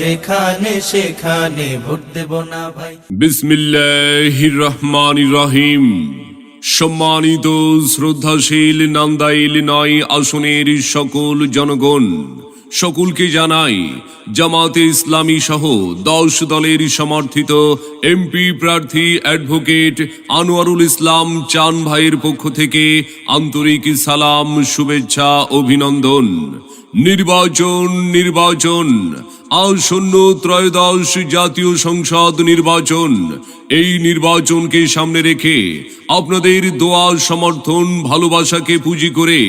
যেখানে সেখানে ভোট দেব না ভাই। রহিম সম্মানিত, শ্রদ্ধাশীল, নান্দাইল নয় আসনের সকল জনগণ, সকলকে জানাই জামাতে ইসলামী সহ দশ দলের সমর্থিত এমপি প্রার্থী অ্যাডভোকেট আনোয়ারুল ইসলাম চান ভাইয়ের পক্ষ থেকে আন্তরিক সালাম, শুভেচ্ছা, অভিনন্দন। নির্বাচন নির্বাচন আসন্ন ত্রয়োদশ জাতীয় সংসদ নির্বাচন। এই নির্বাচনকে সামনে রেখে আপনাদের দোয়া সমর্থন, ভালোবাসাকে পুঁজি করে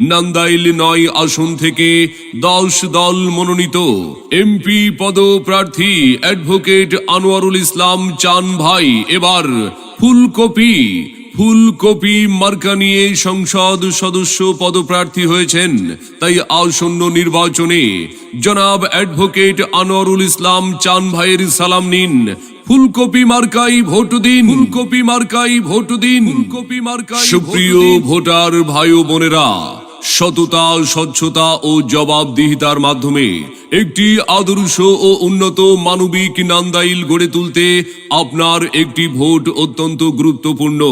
নান্দাইল নয় আসন থেকে দশ দল মনোনীত এমপি পদপ্রার্থী অ্যাডভোকেট আনোয়ারুল ইসলাম চান ভাই। এবার ফুলকপি ফুলকপি মার্কা নিয়ে সংসদ সদস্য পদপ্রার্থী হয়েছেন। তাই আসন্ন নির্বাচনে জনাব অ্যাডভোকেট আনোয়ারুল ইসলাম চান ভাইয়ের সালাম নিন। ফুলকপি মার্কাই ভোট দিন। ফুলকপি মার্কাই ভোট দিন। ফুলকপি মার্কাই সুপ্রিয় ভোটার ভাই ও বোনেরা সততা স্বচ্ছতা ও জবাবদিহিতার মাধ্যমে একটি আদর্শ ও উন্নত মানবিক নান্দাইল গড়ে তুলতে আপনার একটি ভোট অত্যন্ত গুরুত্বপূর্ণ।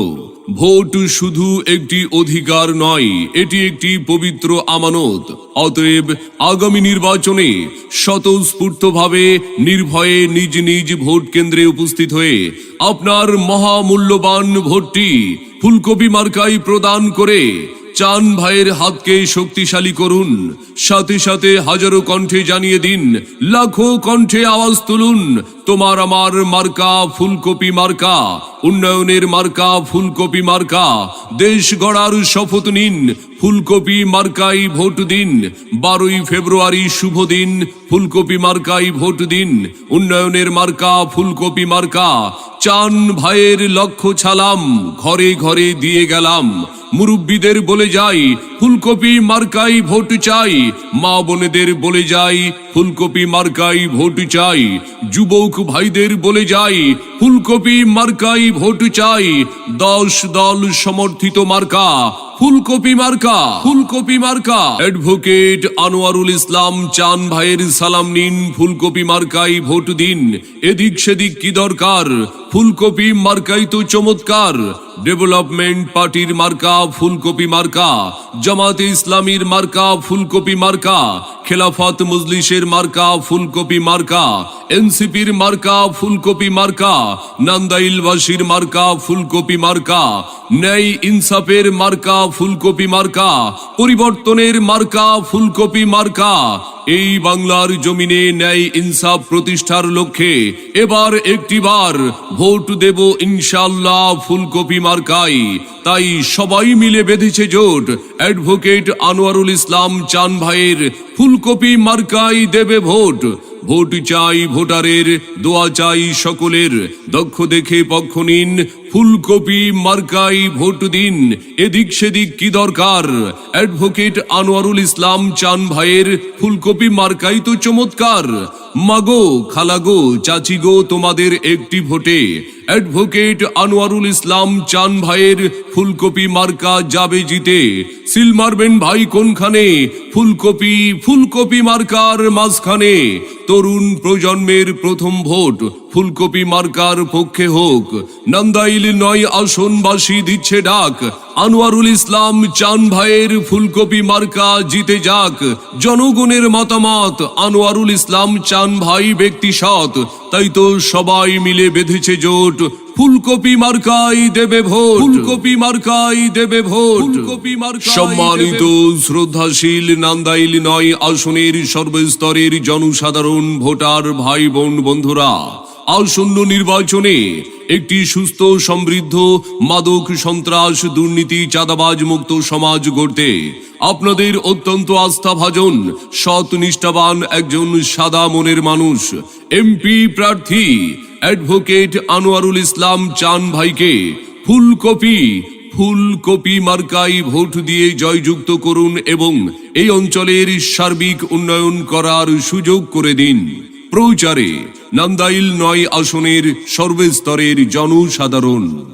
ভোট শুধু একটি অধিকার নয়, এটি একটি পবিত্র আমানত। অতএব আগামী নির্বাচনে স্বতঃস্ফূর্তভাবে নির্ভয়ে নিজ নিজ ভোট কেন্দ্রে উপস্থিত হয়ে আপনার মহামূল্যবান ভোটটি ফুলকপি মার্কাই প্রদান করে চান ভাইয়ের হাতকে শক্তিশালী করুন। সাথে সাথে হাজারো কণ্ঠে জানিয়ে দিন, লাখো কণ্ঠে আওয়াজ তুলুন, তোমার আমার মার্কা ফুলকপি মার্কা, উন্নয়নের মার্কা ফুলকপি মার্কা, দেশ গড়ার শপথ নিন, ফুলকপি মার্কাই ভোট দিন, বারোই ফেব্রুয়ারি শুভ দিন, ফুলকপি মার্কাই ভোট দিন, উন্নয়নের মার্কা ফুলকপি মার্কা চান ভাইয়ের লক্ষ্য ছালাম, ঘরে ঘরে দিয়ে গেলাম। মুরব্বীদের বলে যাই, ফুলকপি মার্কাই ভোট চাই। মা বোনেদের বলে যাই, ফুলকপি মার্কাই ভোট চাই। যুবক ভাইদের বলে যাই, ফুলকপি মার্কাই ভোট চাই। দশ দল সমর্থিত মার্কা ফুলকপি মার্কা ফুলকপি মার্কা। অ্যাডভোকেট আনোয়ারুল ইসলাম চান ভাইয়ের সালাম নিন, ফুলকপি মার্কাই ভোট দিন। এদিক সেদিক কি দরকার? ফুলকপি মার্কাই তো চমৎকার। ডেভেলপমেন্ট পার্টির মার্কা, ফুলকপি মার্কা জামাতে ইসলামীর মার্কা, ফুলকপি মার্কা, খেলাফত মজলিসের মার্কা, ফুলকপি মার্কা, এনসিপির মার্কা, ফুলকপি মার্কা, নান্দাইলবাসীর মার্কা, ফুলকপি মার্কা, ন্যায় ইনসাফের মার্কা, ফুলকপি মার্কা, পরিবর্তনের মার্কা, ফুলকপি মার্কা। এই বাংলার জমিনে ন্যায় ইনসাফ প্রতিষ্ঠার লক্ষ্যে এবার একটিবার ভোট দেব ইনশাল্লাহ ফুলকপি মার্কাই তাই সবাই মিলে বেঁধেছে জোট। অ্যাডভোকেট আনোয়ারুল ইসলাম চান ভাইয়ের, ফুলকপি মার্কাই দেবে ভোট। ভোট চাই ভোটারের, দোয়া চাই সকলের। দক্ষ দেখে পক্ষ নিন, ফুলকপি মার্কাই ভোট দিন। এদিক সেদিক কি দরকার? অ্যাডভোকেট আনোয়ারুল ইসলাম চান ভাইয়ের, ফুলকপি মার্কাই তো চমৎকার। মাগো, খালাগো চাচি গো তোমাদের একটি ভোটে। অ্যাডভোকেট আনোয়ারুল ইসলাম চান ভাইয়ের ফুলকপি মার্কা যাবে জিতে। সিল মারবেন ভাই কোনখানে? ফুলকপি ফুলকপি মার্কার মাঝখানে। তরুণ প্রজন্মের প্রথম ভোট। ফুলকপি মার্কার পক্ষে হোক নান্দাইল নয় আসনবাসী দিচ্ছে ডাক। আনোয়ারুল ইসলাম চান ভাইয়ের ফুলকপি মার্কা জিতে যাক। জনগণের মতামত আনোয়ারুল ইসলাম চান ভাই ব্যক্তি সৎ। তাই তো সবাই মিলে বেঁধেছে জোট। ফুলকপি মার্কাই দেবে ভোট। ফুলকপি মার্কাই দেবে ভোট। ফুলকপি মার্কা সম্মানিত শ্রদ্ধাশীল নান্দাইল নয় আসনের সর্বস্তরের জনসাধারণ ভোটার ভাই বোন বন্ধুরা আসন্ন নির্বাচনে একটি সুস্থ, সমৃদ্ধ, মাদক সন্ত্রাস দুর্নীতি, চাঁদাবাজ মুক্ত সমাজ গড়তে আপনাদের অত্যন্ত আস্থাভাজন সৎ নিষ্ঠাবান একজন সাদা মনের মানুষ, এমপি প্রার্থী অ্যাডভোকেট আনোয়ারুল ইসলাম চান ভাইকে ফুলকপি ফুলকপি মার্কাই ভোট দিয়ে জয়যুক্ত করুন এবং এই অঞ্চলের সার্বিক উন্নয়ন করার সুযোগ করে দিন। প্রচারে নান্দাইল নয় আসনের সর্বস্তরের জনসাধারণ।